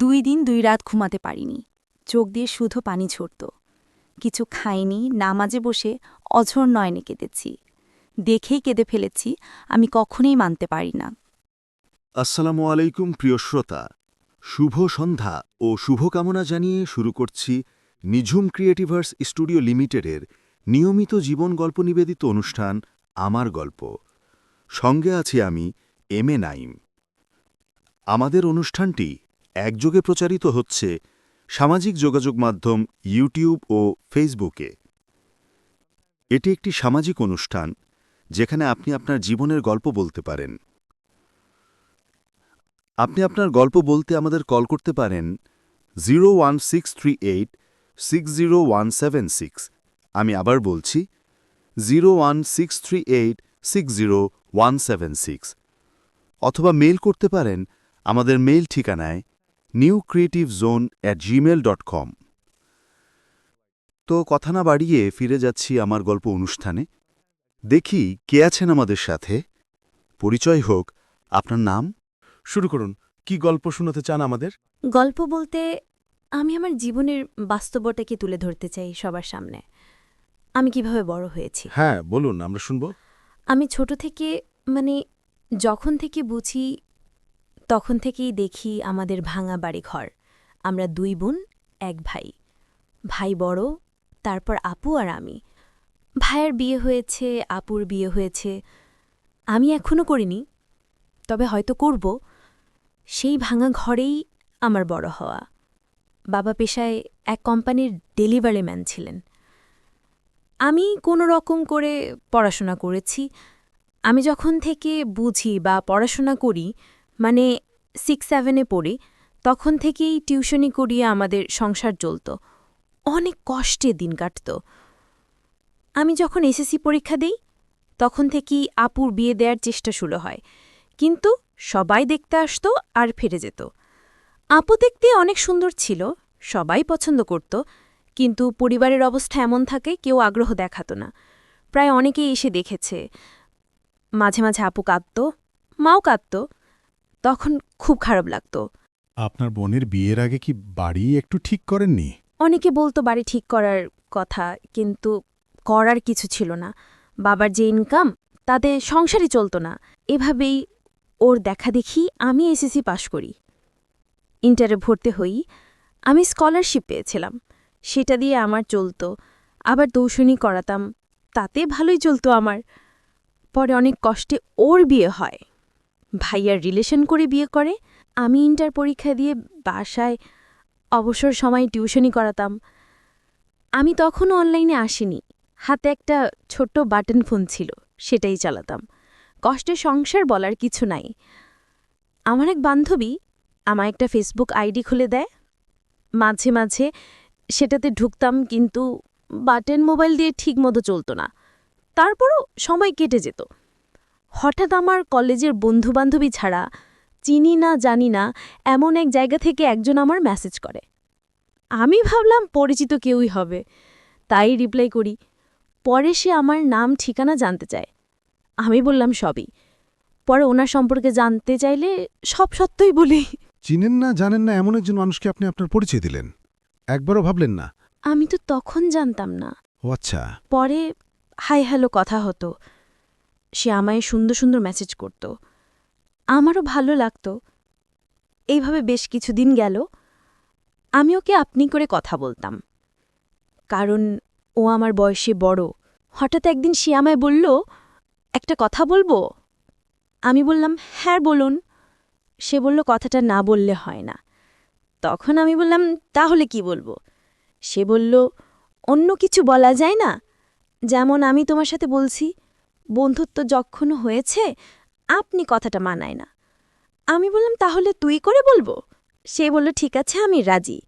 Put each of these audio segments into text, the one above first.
দুই দিন দুই রাত ঘুমাতে পারিনি। চোখ দিয়ে শুধু পানি ঝরত। কিছু খাইনি, নামাজে বসে অঝর নয়নে কেঁদেছি। দেখেই কেঁদে ফেলেছি, আমি কখনোই মানতে পারি না। আসসালামু আলাইকুম প্রিয় শ্রোতা। শুভ সন্ধ্যা ও শুভকামনা জানিয়ে শুরু করছি নিঝুম ক্রিয়েটিভার্স স্টুডিও লিমিটেডের নিয়মিত জীবন গল্প নিবেদিত অনুষ্ঠান আমার গল্প। সঙ্গে আছি আমি, এম এ নাইম আমাদের অনুষ্ঠানটি একযোগে প্রচারিত হচ্ছে সামাজিক যোগাযোগ মাধ্যম ইউটিউব ও ফেসবুকে। এটি একটি সামাজিক অনুষ্ঠান, যেখানে আপনি আপনার জীবনের গল্প বলতে পারেন। আপনি আপনার গল্প বলতে আমাদের কল করতে পারেন জিরো আমি আবার বলছি, জিরো অথবা মেইল করতে পারেন, আমাদের মেইল ঠিকানায় new creative zone at Gmail dot com তো কথা না বাড়িয়ে ফিরে যাচ্ছি আমার গল্প অনুষ্ঠানে। দেখি কে আছেন আমাদের সাথে। পরিচয় হোক আপনার নাম? শুরু করুন কি গল্প শোনাতে চান আমাদের? গল্প বলতে আমি আমার জীবনের বাস্তবতাকে তুলে ধরতে চাই সবার সামনে। আমি কীভাবে বড় হয়েছি? হ্যাঁ বলুন আমরা শুনব। আমি ছোট থেকে মানে যখন থেকে বুঝি তখন থেকেই দেখি আমাদের ভাঙা বাড়ি ঘর আমরা দুই বোন, এক ভাই। ভাই বড়, তারপর আপু আর আমি। ভাইয়ের বিয়ে হয়েছে, আপুর বিয়ে হয়েছে। আমি এখনও করিনি, তবে হয়তো করব। সেই ভাঙা ঘরেই আমার বড় হওয়া। বাবা পেশায় এক কোম্পানির ডেলিভারি ম্যান ছিলেন। আমি কোনো রকম করে পড়াশোনা করেছি। আমি যখন থেকে বুঝি বা পড়াশোনা করি মানে সিক্স সেভেনে পড়ি, তখন থেকেই টিউশনি করিয়ে আমাদের সংসার চলত। অনেক কষ্টে দিন কাটত। আমি যখন এসএসসি পরীক্ষা দেই, তখন থেকেই আপুর বিয়ে দেওয়ার চেষ্টা শুরু হয়। কিন্তু সবাই দেখতে আসতো আর ফিরে যেত। আপু দেখতে অনেক সুন্দর ছিল, সবাই পছন্দ করত, কিন্তু পরিবারের অবস্থা এমন থাকে, কেউ আগ্রহ দেখাতো না। প্রায় অনেকেই এসে দেখেছে। মাঝে মাঝে আপু কাঁদত, মাও কাঁদত তখন খুব খারাপ লাগত। আপনার বোনের বিয়ের আগে কি বাড়ি একটু ঠিক করেননি? অনেকে বলতো বাড়ি ঠিক করার কথা কিন্তু করার কিছু ছিল না। বাবার যে ইনকাম তাতে সংসারই চলত না। এভাবেই ওর দেখা দেখি আমি এসএসসি পাশ করি। ইন্টারে ভর্তি হই আমি স্কলারশিপ পেয়েছিলাম। সেটা দিয়ে আমার চলত। আবার দৌশনী করাতাম তাতে ভালোই চলত আমার। পরে অনেক কষ্টে ওর বিয়ে হয়। ভাইয়ার রিলেশন করে বিয়ে করে, আমি ইন্টার পরীক্ষা দিয়ে বাসায় অবসর সময় টিউশনি করাতাম। আমি তখনও অনলাইনে আসিনি। হাতে একটা ছোট্ট বাটন ফোন ছিল, সেটাই চালাতাম। কষ্টের সংসার বলার কিছু নাই। আমার এক বান্ধবী আমার একটা ফেসবুক আইডি খুলে দেয়। মাঝে মাঝে সেটাতে ঢুকতাম, কিন্তু বাটন মোবাইল দিয়ে ঠিকমতো চলতো না। তারপরও সময় কেটে যেত। হঠাৎ আমার কলেজের বন্ধুবান্ধবী ছাড়া চিনি না জানি না এমন এক জায়গা থেকে একজন আমার মেসেজ করে। আমি ভাবলাম পরিচিত কেউই হবে। তাই রিপ্লাই করি পরে সে আমার নাম ঠিকানা জানতে চায়। আমি বললাম সবই। পরে ওনার সম্পর্কে জানতে চাইলে সব সত্যই বলি। চিনেন না জানেন না এমন একজন মানুষকে আপনি আপনার পরিচয় দিলেন। একবারও ভাবলেন না? আমি তো তখন জানতাম না। ও আচ্ছা। পরে হাই হ্যালো কথা হতো। সে আমায় সুন্দর সুন্দর মেসেজ করত। আমারও ভালো লাগত। এইভাবে বেশ কিছুদিন গেল। আমি ওকে আপনি করে কথা বলতাম। কারণ ও আমার বয়সে বড়। হঠাৎ একদিন সে আমায় বলল, একটা কথা বলব? আমি বললাম হ্যাঁ বলুন। সে বলল, কথাটা না বললে হয় না। তখন আমি বললাম, তাহলে কি বলব? সে বলল, অন্য কিছু বলা যায় না। যেমন আমি তোমার সাথে বলছি বন্ধুত্ব যখন হয়েছে আপনি কথাটা মানায় না। আমি বললাম তাহলে তুই করে বলব? সে বলল ঠিক আছে আমি রাজি।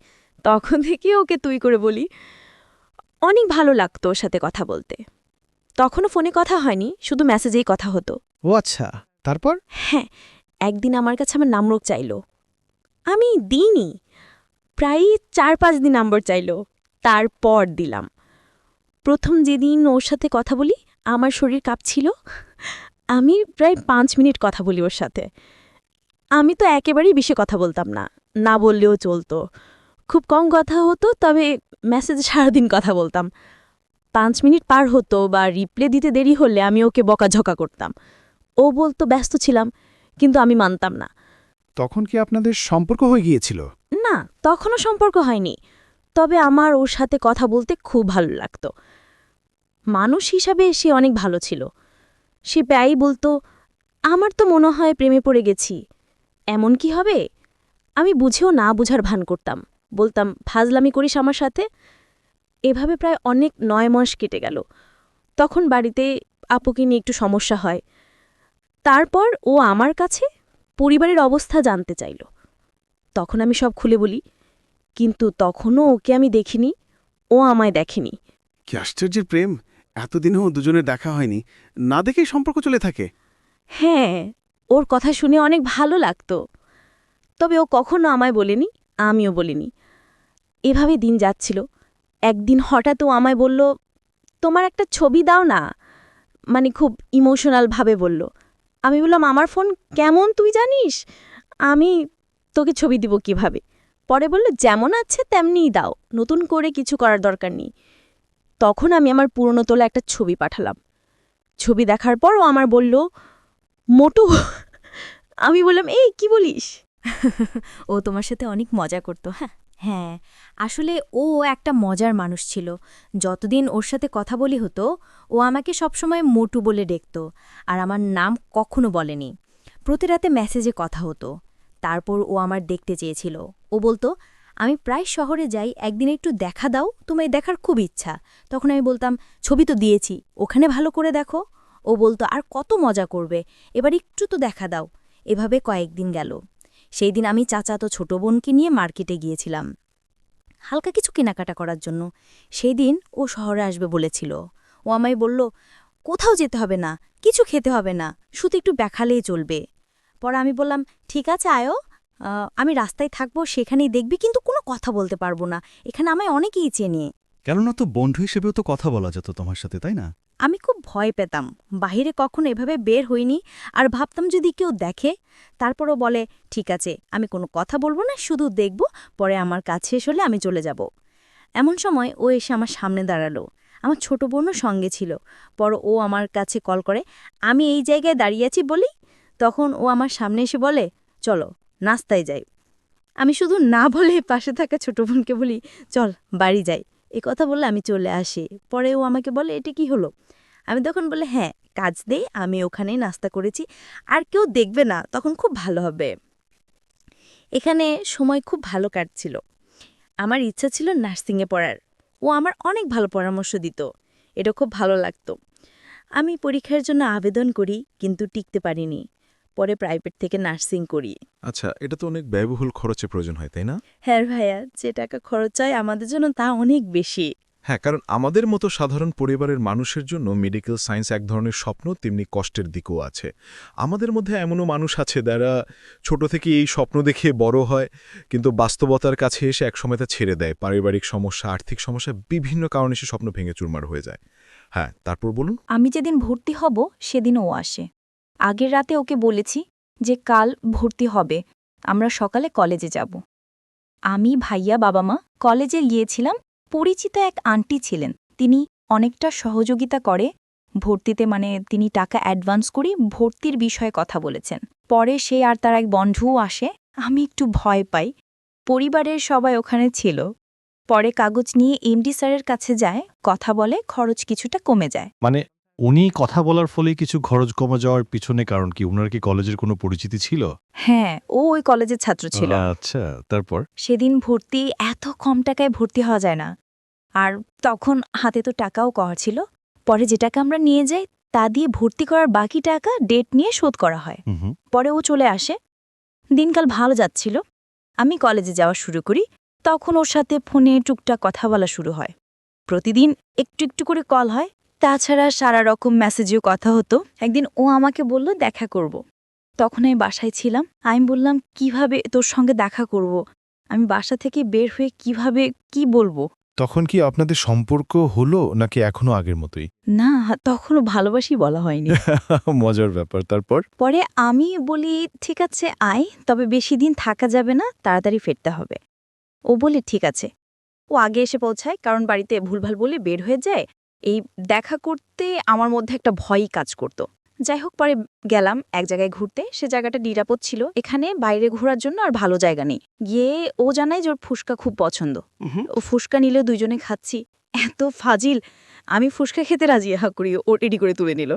তখন থেকে ওকে তুই করে বলি। অনেক ভালো লাগতো ওর সাথে কথা বলতে। তখনও ফোনে কথা হয়নি শুধু মেসেজেই কথা হতো। ও আচ্ছা তারপর? হ্যাঁ একদিন আমার কাছে আমার নাম্বার চাইল। আমি দিইনি প্রায় চার পাঁচ দিন নাম্বার চাইল। তারপর দিলাম। প্রথম যেদিন ওর সাথে কথা বলি আমার শরীর কাঁপছিল। আমি প্রায় পাঁচ মিনিট কথা বলি ওর সাথে। আমি তো একেবারেই বেশি কথা বলতাম না। না বললেও চলতো। খুব কম কথা হতো তবে মেসেজে সারাদিন কথা বলতাম। পাঁচ মিনিট পার হতো বা রিপ্লে দিতে দেরি হলে আমি ওকে বকাঝকা করতাম। ও বলতো ব্যস্ত ছিলাম কিন্তু আমি মানতাম না। তখন কি আপনাদের সম্পর্ক হয়ে গিয়েছিল? না তখনও সম্পর্ক হয়নি। তবে আমার ওর সাথে কথা বলতে খুব ভালো লাগতো। মানুষ হিসাবে সে অনেক ভালো ছিল। সে প্রায়ই বলতো, আমার তো মনে হয় প্রেমে পড়ে গেছি। এমন কি হবে? আমি বুঝেও না বুঝার ভান করতাম। বলতাম ফাজলামি করিস আমার সাথে? এভাবে প্রায় অনেক নয় মাস কেটে গেল। তখন বাড়িতে আপুকে নিয়ে একটু সমস্যা হয়। তারপর ও আমার কাছে পরিবারের অবস্থা জানতে চাইল। তখন আমি সব খুলে বলি, কিন্তু তখনও ওকে আমি দেখিনি, ও আমায় দেখেনি। কি আশ্চর্যের প্রেম! এতদিনেও দুজনের দেখা হয়নি। না দেখেই সম্পর্ক চলে থাকে। হ্যাঁ ওর কথা শুনে অনেক ভালো লাগতো। তবে ও কখনো আমায় বলেনি, আমিও বলিনি। এভাবে দিন যাচ্ছিল। একদিন হঠাৎ ও আমায় বলল, তোমার একটা ছবি দাও না? মানে খুব ইমোশনালভাবে বলল। আমি বললাম, আমার ফোন কেমন তুই জানিস? আমি তোকে ছবি দিব কীভাবে? পরে বলল, যেমন আছে তেমনিই দাও। নতুন করে কিছু করার দরকার নেই। তখন আমি আমার পুরনো তোলা একটা ছবি পাঠালাম। ছবি দেখার পর ও আমার বলল, মোটু, আমি বললাম, এই, কি বলিস? ও তোমার সাথে অনেক মজা করতো হ্যাঁ? হ্যাঁ আসলে ও একটা মজার মানুষ ছিল। যতদিন ওর সাথে কথা বলি হতো, ও আমাকে সবসময় মোটু বলে ডেকত আর আমার নাম কখনো বলেনি। প্রতি রাতে মেসেজে কথা হতো। তারপর ও আমার দেখতে চেয়েছিল। ও বলতো আমি প্রায় শহরে যাই, একদিন একটু দেখা দাও, তোমায় দেখার খুব ইচ্ছা। তখন আমি বলতাম, ছবি তো দিয়েছি, ওখানে ভালো করে দেখো। ও বলতো, আর কত মজা করবে, এবার একটু তো দেখা দাও। এভাবে কয়েকদিন গেল। সেই দিন আমি চাচা তো ছোট বোনকে নিয়ে মার্কেটে গিয়েছিলাম, হালকা কিছু কেনাকাটা করার জন্য। সেই দিন ও শহরে আসবে বলেছিল। ও আমায় বলল, কোথাও যেতে হবে না, কিছু খেতে হবে না শুধু একটু দেখালেই চলবে। পরে আমি বললাম, ঠিক আছে, আয়ো। আমি রাস্তায় থাকব সেখানেই দেখবি কিন্তু কোনো কথা বলতে পারব না। এখানে আমায় অনেকেই চেনে। কেননা তো বন্ধু হিসেবেও তো কথা বলা যেত তোমার সাথে তাই না? আমি খুব ভয় পেতাম। বাহিরে কখনো এভাবে বের হইনি আর ভাবতাম যদি কেউ দেখে তারপরও বলে ঠিক আছে আমি কোনো কথা বলব না শুধু দেখব পরে আমার কাজ শেষ হলে আমি চলে যাব। এমন সময় ও এসে আমার সামনে দাঁড়াল। আমার ছোট বোনও সঙ্গে ছিল। পর ও আমার কাছে কল করে আমি এই জায়গায় দাঁড়িয়ে আছি বলি? তখন ও আমার সামনে এসে বলে চলো। নাস্তায় যাই। আমি শুধু না বলে পাশে থাকা ছোট বোনকে বলি, চল, বাড়ি যাই। এ কথা বললে আমি চলে আসি। পরে ও আমাকে বলে, এটা কি হলো? আমি তখন বলে হ্যাঁ কাজ দেই আমি ওখানেই নাস্তা করেছি। আর কেউ দেখবে না, তখন খুব ভালো হবে। এখানে সময় খুব ভালো কাটছিল। আমার ইচ্ছা ছিল নার্সিংয়ে পড়ার। ও আমার অনেক ভালো পরামর্শ দিত। এটা খুব ভালো লাগতো। আমি পরীক্ষার জন্য আবেদন করি, কিন্তু টিকতে পারিনি। পরে প্রাইভেট থেকে নার্সিং করি। আচ্ছা এটা তো অনেক ব্যয়বহুল খরচের প্রয়োজন হয় তাই না? হ্যাঁ ভাইয়া যে টাকা খরচ হয় আমাদের জন্য তা অনেক বেশি। হ্যাঁ কারণ আমাদের মতো সাধারণ পরিবারের মানুষের জন্য মেডিকেল সায়েন্স এক ধরনের স্বপ্ন তেমনি কষ্টের দিকও আছে। আমাদের মধ্যে এমনও মানুষ আছে যারা ছোট থেকে এই স্বপ্ন দেখে বড় হয় কিন্তু বাস্তবতার কাছে এসে একসময় তা ছেড়ে দেয়। পারিবারিক সমস্যা আর্থিক সমস্যা বিভিন্ন কারণে সে স্বপ্ন ভেঙে চুরমার হয়ে যায়। হ্যাঁ তারপর বলুন। আমি যেদিন ভর্তি হব সেদিন ও আসে। আগের রাতে ওকে বলেছি যে কাল ভর্তি হবে, আমরা সকালে কলেজে যাব। আমি, ভাইয়া বাবা মা কলেজে গিয়েছিলাম, পরিচিত এক আন্টি ছিলেন। তিনি অনেকটা সহযোগিতা করে, ভর্তিতে মানে তিনি টাকা অ্যাডভান্স করে ভর্তির বিষয়ে কথা বলেছেন। পরে সে আর তার এক বন্ধুও আসে, আমি একটু ভয় পাই। পরিবারের সবাই ওখানে ছিল। পরে কাগজ নিয়ে এমডি স্যারের কাছে যায়, কথা বলে খরচ কিছুটা কমে যায়। মানে উনি কথা বলার ফলে কিছু খরচ কমে যাওয়ার পিছনে কারণ কি? উনার কি কলেজের কোনো পরিচিতি ছিল? হ্যাঁ ও ওই কলেজের ছাত্র ছিল। আচ্ছা তারপর? সেদিন ভর্তি এত কম টাকায় ভর্তি হওয়া যায় না। আর তখন হাতে তো টাকাও কওয়া ছিল। পরে যে টাকা আমরা নিয়ে যাই তা দিয়ে ভর্তি করার বাকি টাকা ডেট নিয়ে শোধ করা হয়। পরে ও চলে আসে। দিনকাল ভালো যাচ্ছিল। আমি কলেজে যাওয়া শুরু করি। তখন ওর সাথে ফোনে টুকটাক কথা বলা শুরু হয়। প্রতিদিন একটু একটু করে কল হয়। তাছাড়া সারা রকম মেসেজেও কথা হতো। একদিন ও আমাকে বলল দেখা করব। তখন আমি বাসায় ছিলাম। আমি বললাম কীভাবে তোর সঙ্গে দেখা করব? আমি বাসা থেকে বের হয়ে কীভাবে কি বলব? তখন কি আপনাদের সম্পর্ক হলো নাকি এখনও আগের মতোই? না তখনও ভালোবাসি বলা হয়নি। মজার ব্যাপার। তারপর? পরে আমি বলি ঠিক আছে আয় তবে বেশি দিন থাকা যাবে না তাড়াতাড়ি ফিরতে হবে। ও বলে ঠিক আছে। ও আগে এসে পৌঁছায় কারণ বাড়িতে ভুলভাল বলে বের হয়ে যায়। এই দেখা করতে আমার মধ্যে একটা ভয়ই কাজ করত। যাই হোক পরে গেলাম এক জায়গায় ঘুরতে। সে জায়গাটা নিরাপদ ছিল। এখানে বাইরে ঘোরার জন্য আর ভালো জায়গা নেই। গিয়ে ও জানায় যে ওর ফুসকা খুব পছন্দ। ও ফুসকা নিলে দুইজনে খাচ্ছি। এত ফাজিল! আমি ফুসকা খেতে রাজি হা করি ও রেডি করে তুলে নিল।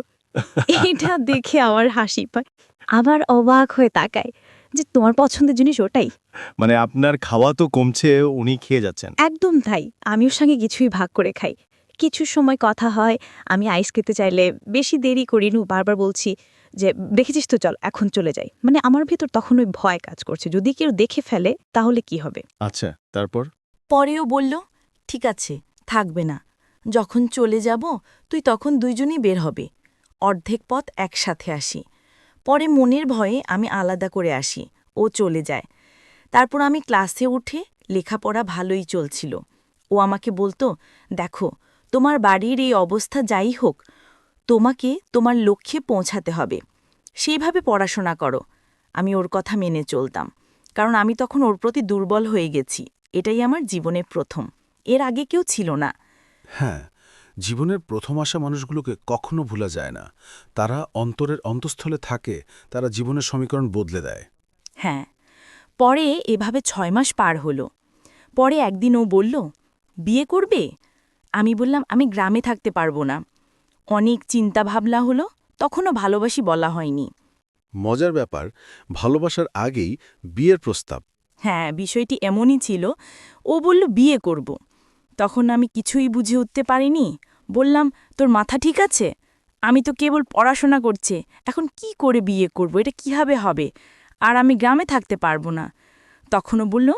এটা দেখে আমার হাসি পায়। আবার অবাক হয়ে তাকায় যে তোমার পছন্দের জিনিস ওটাই। মানে আপনার খাওয়া তো কমছে উনি খেয়ে যাচ্ছেন। একদম তাই। আমি ওর সঙ্গে কিছুই ভাগ করে খাই। কিছু সময় কথা হয় আমি আইস খেতে চাইলে বেশি দেরি করি নু বারবার বলছি যে দেখেছিস তো চল এখন চলে যাই। মানে আমার ভেতর তখন ওই ভয় কাজ করছে যদি কেউ দেখে ফেলে তাহলে কি হবে? আচ্ছা তারপর? পরেও বলল ঠিক আছে থাকবে না। যখন চলে যাব তুই তখন দুইজনই বের হবে। অর্ধেক পথ একসাথে আসি। পরে মনের ভয়ে আমি আলাদা করে আসি ও চলে যায়। তারপর আমি ক্লাসে উঠে লেখাপড়া ভালোই চলছিল। ও আমাকে বলতো দেখো তোমার বাড়ির এই অবস্থা যাই হোক তোমাকে তোমার লক্ষ্যে পৌঁছাতে হবে। সেইভাবে পড়াশোনা করো। আমি ওর কথা মেনে চলতাম কারণ আমি তখন ওর প্রতি দুর্বল হয়ে গেছি। এটাই আমার জীবনের প্রথম। এর আগে কেউ ছিল না। হ্যাঁ জীবনের প্রথম আসা মানুষগুলোকে কখনো ভুলা যায় না। তারা অন্তরের অন্তঃস্থলে থাকে তারা জীবনের সমীকরণ বদলে দেয়। হ্যাঁ পরে এভাবে ছয় মাস পার হলো। পরে একদিন ও বলল বিয়ে করবে? আমি বললাম আমি গ্রামে থাকতে পারব না। অনেক চিন্তা ভাবনা হলো তখনও ভালোবাসি বলা হয়নি। মজার ব্যাপার ভালোবাসার আগেই বিয়ের প্রস্তাব। হ্যাঁ বিষয়টি এমনই ছিল ও বলল বিয়ে করব। তখন আমি কিছুই বুঝে উঠতে পারিনি। বললাম তোর মাথা ঠিক আছে? আমি তো কেবল পড়াশোনা করছে এখন কি করে বিয়ে করব? এটা কীভাবে হবে? আর আমি গ্রামে থাকতে পারব না। তখনও বলল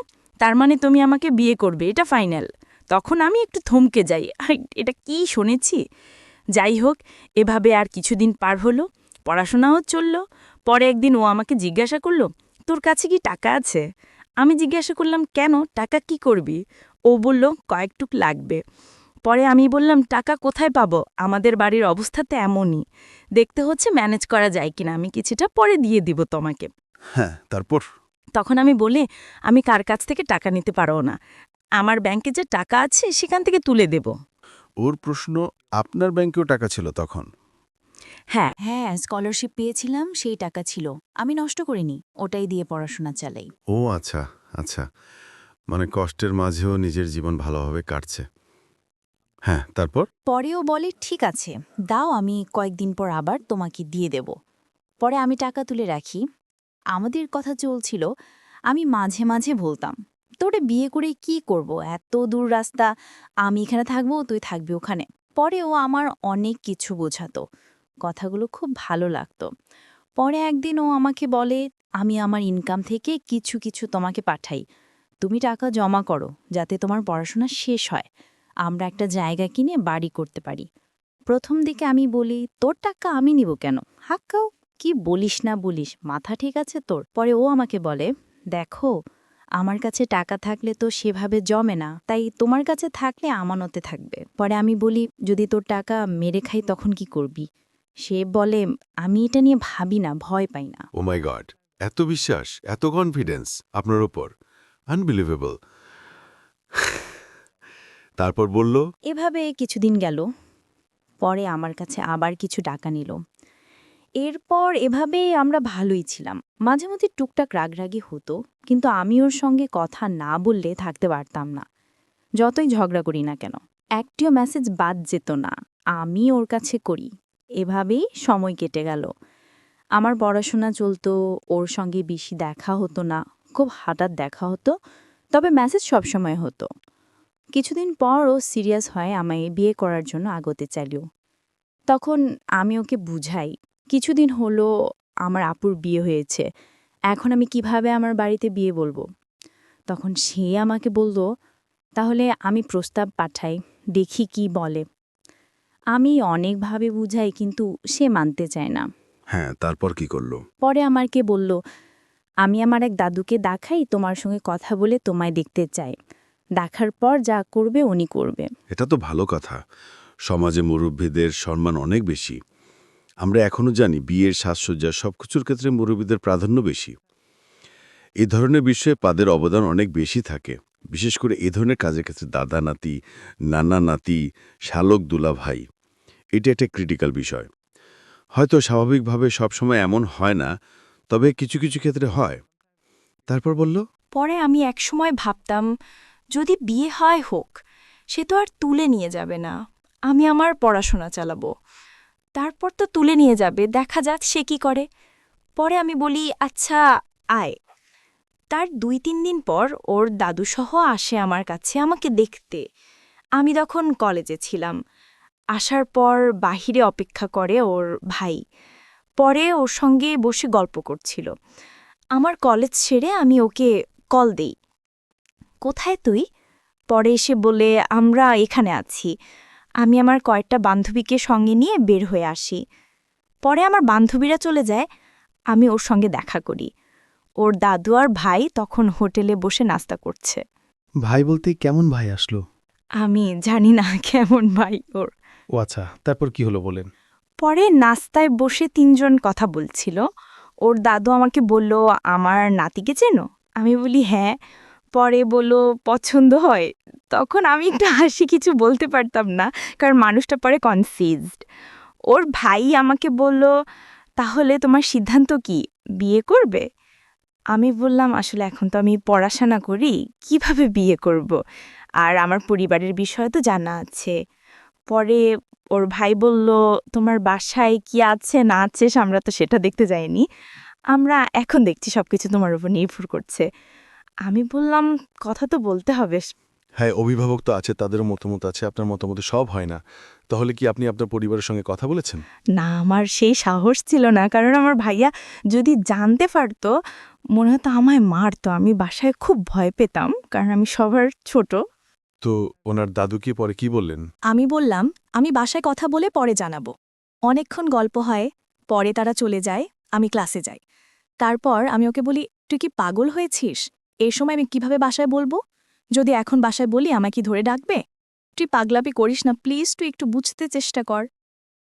তার মানে তুমি আমাকে বিয়ে করবে এটা ফাইনাল। তখন আমি একটু থমকে যাই। এটা কি শুনেছি? যাই হোক এভাবে আর কিছুদিন পার হলো পড়াশোনাও চলল পরে একদিন ও আমাকে জিজ্ঞাসা করল তোর কাছে কি টাকা আছে? আমি জিজ্ঞাসা করলাম কেন? টাকা কি করবি? ও বলল কয়েকটুক লাগবে। পরে আমি বললাম টাকা কোথায় পাবো? আমাদের বাড়ির অবস্থাতে এমনই। দেখতে হচ্ছে ম্যানেজ করা যায় কিনা আমি কিছুটা পরে দিয়ে দিব তোমাকে। হ্যাঁ তারপর? তখন আমি বলে আমি কার কাছ থেকে টাকা নিতে পারো না? আমার ব্যাংকে যে টাকা আছে সেখান থেকে তুলে দেব। ওর প্রশ্ন আপনার ব্যাংকেও টাকা ছিল তখন? হ্যাঁ। হ্যাঁ স্কলারশিপ পেয়েছিলাম সেই টাকা ছিল। আমি নষ্ট করিনি ওটাই দিয়ে পড়াশোনা চালাই। ও আচ্ছা আচ্ছা। মানে কষ্টের মাঝেও নিজের জীবন ভালোভাবে কাটছে। হ্যাঁ তারপর? পরেও বলে ঠিক আছে দাও আমি কয়েকদিন পর আবার তোমাকে দিয়ে দেব। পরে আমি টাকা তুলে রাখি। আমাদের কথা চলছিল আমি মাঝে মাঝে বলতাম। তোরে বিয়ে করে কি করব? এত দূর রাস্তা, আমি এখানে থাকব, তুই থাকবি ওখানে। পরে ও আমার অনেক কিছু বোঝাতো। কথাগুলো খুব ভালো লাগতো। পরে একদিন ও আমাকে বলে, আমি আমার ইনকাম থেকে কিছু কিছু তোমাকে পাঠাই। তুমি টাকা জমা করো, যাতে তোমার পড়াশোনা শেষ হয়। আমরা একটা জায়গা কিনে বাড়ি করতে পারি। প্রথম দিকে আমি বলি, তোর টাকা আমি নিব কেন? হাক্কাও, কি বলিস না বলিস, মাথা ঠিক আছে তোর? পরে ও আমাকে বলে, দেখো আমার কাছে টাকা থাকলে তো সেভাবে জমে না তাই তোমার কাছে থাকলে আমানতে থাকবে। পরে আমি বলি যদি তোর টাকা মেরে খাই তখন কি করবি? সে বলে আমি এটা নিয়ে ভাবি না ভয় পাই না। ও মাই গড এত বিশ্বাস এত কনফিডেন্স আপনার ওপর। আনবিলিভেবল তারপর বলল এভাবে কিছুদিন গেল পরে আমার কাছে আবার কিছু টাকা নিল। এরপর এভাবে আমরা ভালোই ছিলাম। মাঝে মধ্যে টুকটাক রাগরাগি হতো, কিন্তু আমি ওর সঙ্গে কথা না বললে থাকতে পারতাম না। যতই ঝগড়া করি না কেন, একটিও মেসেজ বাদ যেত না। আমি ওর কাছে করি। এভাবেই সময় কেটে গেল। আমার পড়াশোনা চলতো, ওর সঙ্গে বেশি দেখা হতো না, খুব হঠাৎ দেখা হতো, তবে মেসেজ সবসময় হতো। কিছুদিন পর ও সিরিয়াস হয় আমায় বিয়ে করার জন্য আগতে চাইল তখন আমি ওকে বুঝাই কিছুদিন হলো আমার আপুর বিয়ে হয়েছে। এখন আমি কীভাবে আমার বাড়িতে বিয়ে বলব? তখন সে আমাকে বলল তাহলে আমি প্রস্তাব পাঠাই দেখি কি বলে। আমি অনেকভাবে বুঝাই কিন্তু সে মানতে চায় না। হ্যাঁ তারপর কি করল? পরে আমারকে বলল আমি আমার এক দাদুকে দেখাই তোমার সঙ্গে কথা বলে তোমায় দেখতে চাই। দেখার পর যা করবে উনি করবে। এটা তো ভালো কথা। সমাজে মুরব্বীদের সম্মান অনেক বেশি। আমরা এখনও জানি বিয়ের সাজসজ্জা সবকিছুর ক্ষেত্রে মুরব্বীদের প্রাধান্য বেশি। এ ধরনের বিষয়ে পাদের অবদান অনেক বেশি থাকে। বিশেষ করে এ ধরনের কাজের ক্ষেত্রে দাদা নাতি, নানা নাতি, শালক দুলা ভাই এটা একটা ক্রিটিক্যাল বিষয়। হয়তো স্বাভাবিকভাবে সবসময় এমন হয় না, তবে কিছু কিছু ক্ষেত্রে হয়। তারপর বলল, পরে আমি একসময় ভাবতাম, যদি বিয়ে হয় হোক, সে তো আর তুলে নিয়ে যাবে না। আমি আমার পড়াশোনা চালাবো। তারপর তো তুলে নিয়ে যাবে, দেখা যাক সে কি করে। পরে আমি বলি আচ্ছা আয়। তার দুই তিন দিন পর ওর দাদুসহ আসে আমার কাছে আমাকে দেখতে। আমি তখন কলেজে ছিলাম। আসার পর বাহিরে অপেক্ষা করে ওর ভাই। পরে ওর সঙ্গে বসে গল্প করছিল। আমার কলেজ ছেড়ে আমি ওকে কল দেই। কোথায় তুই? পরে এসে বলে, আমরা এখানে আছি। আমি আমার কয়েকটা বান্ধবীকে সঙ্গে নিয়ে বের হয়ে আসি। পরে আমার বান্ধবীরা চলে যায় আমি ওর সঙ্গে দেখা করি। ওর দাদু আর ভাই তখন হোটেলে বসে নাস্তা করছে। ভাই বলতে কেমন ভাই আসলো? আমি জানি না কেমন ভাই ওর। ও আচ্ছা তারপর কি হলো বলেন? পরে নাস্তায় বসে তিনজন কথা বলছিল। ওর দাদু আমাকে বলল আমার নাতিকে চেনো? আমি বলি হ্যাঁ। পরে বলল, পছন্দ হয়। তখন আমি একটু হাসি কিছু বলতে পারতাম না, কারণ মানুষটা পরে কনফিউজড ওর ভাই আমাকে বলল, তাহলে তোমার সিদ্ধান্ত কি? বিয়ে করবে? আমি বললাম, আসলে এখন তো আমি পড়াশোনা করি, কীভাবে বিয়ে করব? আর আমার পরিবারের বিষয় তো জানা আছে। পরে ওর ভাই বলল, তোমার বাসায় কি আছে, না আছে, আমরা তো সেটা দেখতে যাইনি। আমরা এখন দেখছি সব কিছু তোমার উপর নির্ভর করছে। আমি বললাম কথা তো বলতে হবে। হ্যাঁ অভিভাবক তো আছে তাদের মতামত আছে আপনার মতামত সব হয় না। তাহলে কি আপনি আপনার পরিবারের সঙ্গে কথা বলেছেন? না আমার সেই সাহস ছিল না কারণ আমার ভাইয়া যদি জানতে পারতো মনে হতো আমায় মারতো। আমি বাসায় খুব ভয় পেতাম কারণ আমি সবার ছোট। তো ওনার দাদু কি পরে কি বললেন? আমি বললাম আমি বাসায় কথা বলে পরে জানাব। অনেকক্ষণ গল্প হয় পরে তারা চলে যায় আমি ক্লাসে যাই। তারপর আমি ওকে বলি তুই কি পাগল হয়েছিস? এই সময় আমি কীভাবে বাসায় বলব? যদি এখন বাসায় বলি, আমায় কি ধরে ডাকবে? তুই পাগলাপি করিস না প্লিজ তুই একটু বুঝতে চেষ্টা কর।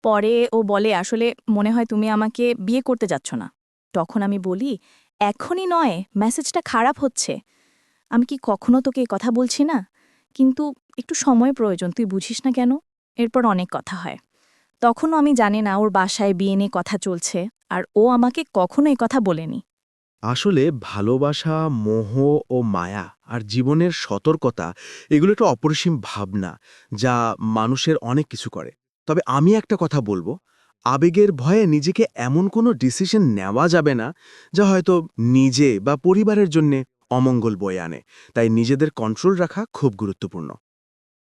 পরে ও বলে, আসলে মনে হয় তুমি আমাকে বিয়ে করতে যাচ্ছ না। তখন আমি বলি, এখনই নয় মেসেজটা খারাপ হচ্ছে। আমি কি কখনো তোকে এ কথা বলছি না? কিন্তু একটু সময় প্রয়োজন, তুই বুঝিস না কেন? এরপর অনেক কথা হয়। তখনও আমি জানি না ওর বাসায় বিয়ে নিয়ে কথা চলছে, আর ও আমাকে কখনো কথা বলেনি। আসলে ভালোবাসা, মোহ ও মায়া আর জীবনের সতর্কতা, এগুলো একটা অপরিসীম ভাবনা যা মানুষের অনেক কিছু করে। তবে আমি একটা কথা বলব, আবেগের ভয়ে নিজেকে এমন কোনো ডিসিশন নেওয়া যাবে না যা হয়তো নিজে বা পরিবারের জন্যে অমঙ্গল বয়ে আনে। তাই নিজেদের কন্ট্রোল রাখা খুব গুরুত্বপূর্ণ।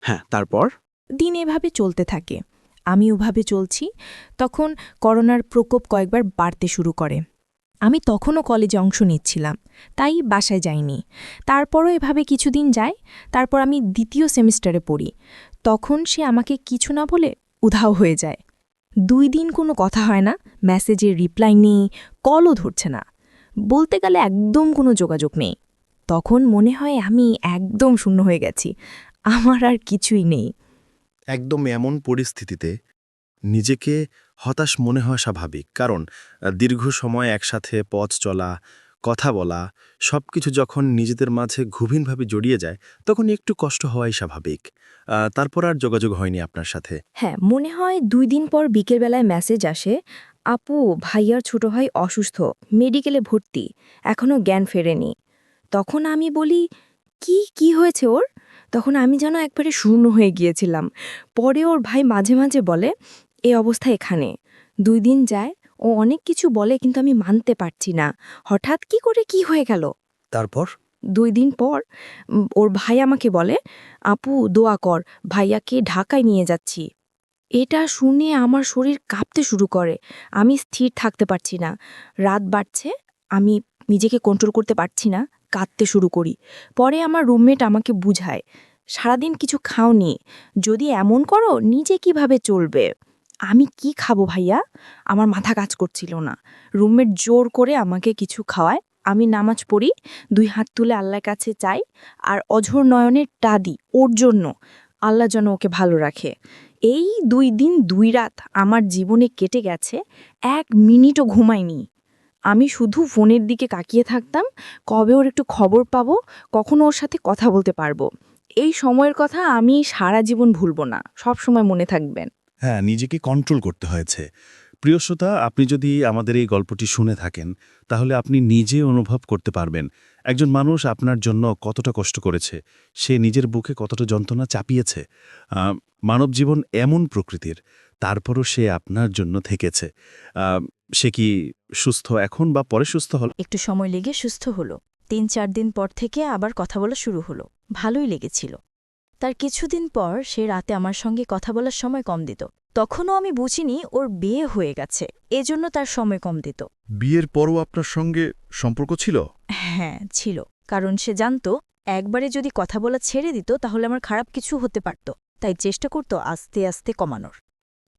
হ্যাঁ তারপর? দিন এভাবে চলতে থাকে। আমি ওভাবে চলছি, তখন করোনার প্রকোপ কয়েকবার বাড়তে শুরু করে। আমি তখনও কলেজে অংশ নিচ্ছিলাম, তাই বাসায় যাইনি। তারপরও এভাবে কিছুদিন যায়, তারপর আমি দ্বিতীয় সেমিস্টারে পড়ি। তখন সে আমাকে কিছু না বলে উধাও হয়ে যায়। দুই দিন কোনো কথা হয় না, মেসেজের রিপ্লাই নেই, কলও ধরছে না। বলতে গেলে একদম কোনো যোগাযোগ নেই। তখন মনে হয় আমি একদম শূন্য হয়ে গেছি, আমার আর কিছুই নেই। একদম এমন পরিস্থিতিতে নিজেকে হতাশ মনে হওয়া স্বাভাবিক। কারণ দীর্ঘ সময় একসাথে পথ চলা, কথা বলা সব কিছু যখন নিজেদের মাঝে গভীরভাবে জড়িয়ে যায়, তখন একটু কষ্ট হওয়াই স্বাভাবিক। তারপর আর যোগাযোগ হয়নি আপনার সাথে। হ্যাঁ মনে হয় দুই দিন পর বিকেলবেলায় মেসেজ আসে, আপু ভাইয়ার ছোট ভাই অসুস্থ মেডিকেলে ভর্তি এখনও জ্ঞান ফেরেনি। তখন আমি বলি, কি কি হয়েছে ওর? তখন আমি যেন একবারে শূন্য হয়ে গিয়েছিলাম। পরে ওর ভাই মাঝে মাঝে বলে এই অবস্থা এখানে। দুই দিন যায় ও অনেক কিছু বলে কিন্তু আমি মানতে পারছি না। হঠাৎ কি করে কি হয়ে গেল? তারপর? দুই দিন পর ওর ভাই আমাকে বলে আপু দোয়া কর ভাইয়াকে ঢাকায় নিয়ে যাচ্ছি। এটা শুনে আমার শরীর কাঁপতে শুরু করে। আমি স্থির থাকতে পারছি না। রাত বাড়ছে আমি নিজেকে কন্ট্রোল করতে পারছি না কাঁদতে শুরু করি। পরে আমার রুমমেট আমাকে বুঝায় সারাদিন কিছু খাওনি। যদি এমন করো নিজে কীভাবে চলবে? আমি কি খাব ভাইয়া? আমার মাথা কাজ করছিল না। রুমমেট জোর করে আমাকে কিছু খাওয়ায়। আমি নামাজ পড়ি, দুই হাত তুলে আল্লাহর কাছে চাই, আর অঝোর নয়নের টাদি ওর জন্য। আল্লাহ যেন ওকে ভালো রাখে। এই দুই দিন, দুই রাত আমার জীবনে কেটে গেছে, এক মিনিটও ঘুমাইনি আমি শুধু ফোনের দিকে কাকিয়ে থাকতাম, কবে ওর একটু খবর পাবো, কখনো ওর সাথে কথা বলতে পারব। এই সময়ের কথা আমি সারা জীবন ভুলবো না সব সময় মনে থাকবেন। হ্যাঁ নিজেকে কন্ট্রোল করতে হয়েছে। প্রিয় শ্রোতা, আপনি যদি আমাদের এই গল্পটি শুনে থাকেন, তাহলে আপনি নিজে অনুভব করতে পারবেন, একজন মানুষ আপনার জন্য কতটা কষ্ট করেছে, সে নিজের বুকে কতটা যন্ত্রণা চাপিয়েছে মানব জীবন এমন প্রকৃতির, তারপরও সে আপনার জন্য থেকেছে সে কি সুস্থ এখন বা পরে সুস্থ হল? একটু সময় লেগে সুস্থ হলো, তিন চার দিন পর থেকে আবার কথা বলা শুরু হলো, ভালোই লেগেছিল। তার কিছুদিন পর সে রাতে আমার সঙ্গে কথা বলার সময় কম দিত। তখনও আমি বুঝিনি ওর বিয়ে হয়ে গেছে এজন্য তার সময় কম দিত। বিয়ের পরও আপনার সঙ্গে সম্পর্ক ছিল? হ্যাঁ ছিল। কারণ সে জানত একবারে যদি কথা বলা ছেড়ে দিত তাহলে আমার খারাপ কিছু হতে পারত। তাই চেষ্টা করত আস্তে আস্তে কমানোর।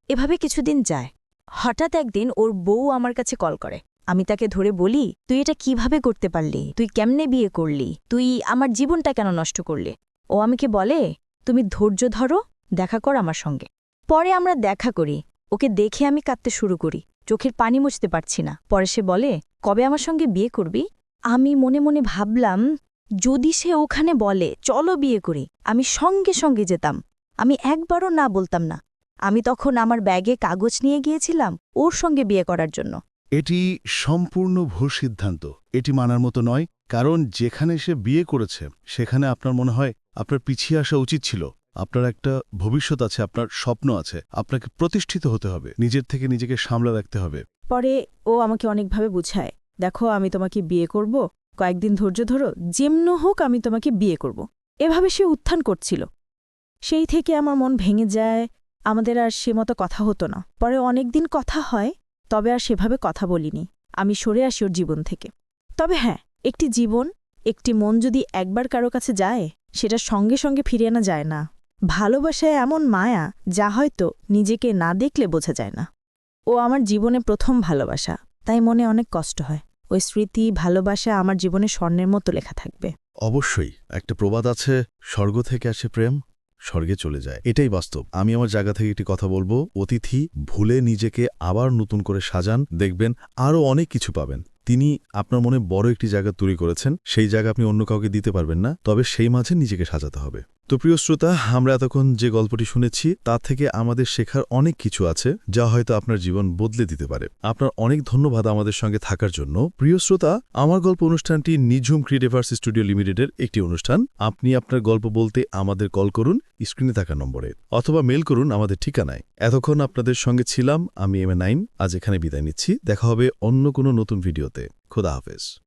এভাবে কিছুদিন যায়। হঠাৎ একদিন ওর বউ আমার কাছে কল করে। আমি তাকে ধরে বলি তুই এটা কীভাবে করতে পারলি? তুই কেমনে বিয়ে করলি? তুই আমার জীবনটা কেন নষ্ট করলি? ও আমাকে বলে, তুমি ধৈর্য ধরো, দেখা কর আমার সঙ্গে। পরে আমরা দেখা করি, ওকে দেখে আমি কাঁদতে শুরু করি, চোখের পানি মুছতে পারছি না। পরে সে বলে, কবে আমার সঙ্গে বিয়ে করবি? আমি মনে মনে ভাবলাম, যদি সে ওখানে বলে, চলো বিয়ে করি, আমি সঙ্গে সঙ্গে যেতাম, আমি একবারও না বলতাম না। আমি তখন আমার ব্যাগে কাগজ নিয়ে গিয়েছিলাম ওর সঙ্গে বিয়ে করার জন্য। এটি সম্পূর্ণ ভুল সিদ্ধান্ত। এটি মানার মতো নয়, কারণ যেখানে সে বিয়ে করেছে, সেখানে আপনার মনে হয় আপনার পিছিয়ে আসা উচিত ছিল। আপনার একটা ভবিষ্যৎ আছে, আপনার স্বপ্ন আছে। আপনাকে প্রতিষ্ঠিত হতে হবে। নিজের থেকে নিজেকে সামলা রাখতে হবে। পরে ও আমাকে অনেকভাবে বুঝায়, দেখো, আমি তোমাকে বিয়ে করব। কয়েকদিন ধৈর্য ধরো। যেমন হোক, আমি তোমাকে বিয়ে করব। এভাবে সে উত্থান করছিল। সেই থেকে আমার মন ভেঙে যায়। আমাদের আর সে মতো কথা হতো না। পরে অনেকদিন কথা হয়, তবে আর সেভাবে কথা বলিনি। আমি সরে আসি ওর জীবন থেকে। তবে হ্যাঁ একটি জীবন, একটি মন যদি একবার কারও কাছে যায় সেটা সঙ্গে সঙ্গে ফিরে আনা যায় না। ভালোবাসায় এমন মায়া যা হয়তো নিজেকে না দেখলে বোঝা যায় না। ও আমার জীবনে প্রথম ভালোবাসা, তাই মনে অনেক কষ্ট হয়। ওই স্মৃতি, ভালোবাসা আমার জীবনে স্বর্ণের মতো লেখা থাকবে। অবশ্যই, একটা প্রবাদ আছে, স্বর্গ থেকে আসে প্রেম, স্বর্গে চলে যায়। এটাই বাস্তব। আমি আমার জায়গা থেকে একটি কথা বলব, অতিথি ভুলে নিজেকে আবার নতুন করে সাজান, দেখবেন আরও অনেক কিছু পাবেন। তিনি আপনার মনে বড় একটি জায়গা তৈরি করেছেন, সেই জায়গা আপনি অন্য কাউকে দিতে পারবেন না, তবে সেই মাঝে নিজেকে সাজাতে হবে। তো প্রিয় শ্রোতা, আমরা এতক্ষণ যে গল্পটি শুনেছি, তা থেকে আমাদের শেখার অনেক কিছু আছে, যা হয়তো আপনার জীবন বদলে দিতে পারে। আপনার অনেক ধন্যবাদ আমাদের সঙ্গে থাকার জন্য। প্রিয় শ্রোতা, আমার গল্প অনুষ্ঠানটি নিঝুম ক্রিয়েটিভার্স স্টুডিও লিমিটেডের একটি অনুষ্ঠান। আপনি আপনার গল্প বলতে আমাদের কল করুন, স্ক্রিনে থাকা নম্বরে, অথবা মেল করুন আমাদের ঠিকানায়। এতক্ষণ আপনাদের সঙ্গে ছিলাম আমি এম নাইন। আজ এখানে বিদায় নিচ্ছি। দেখা হবে অন্য কোনো নতুন ভিডিওতে। খোদা হাফেজ।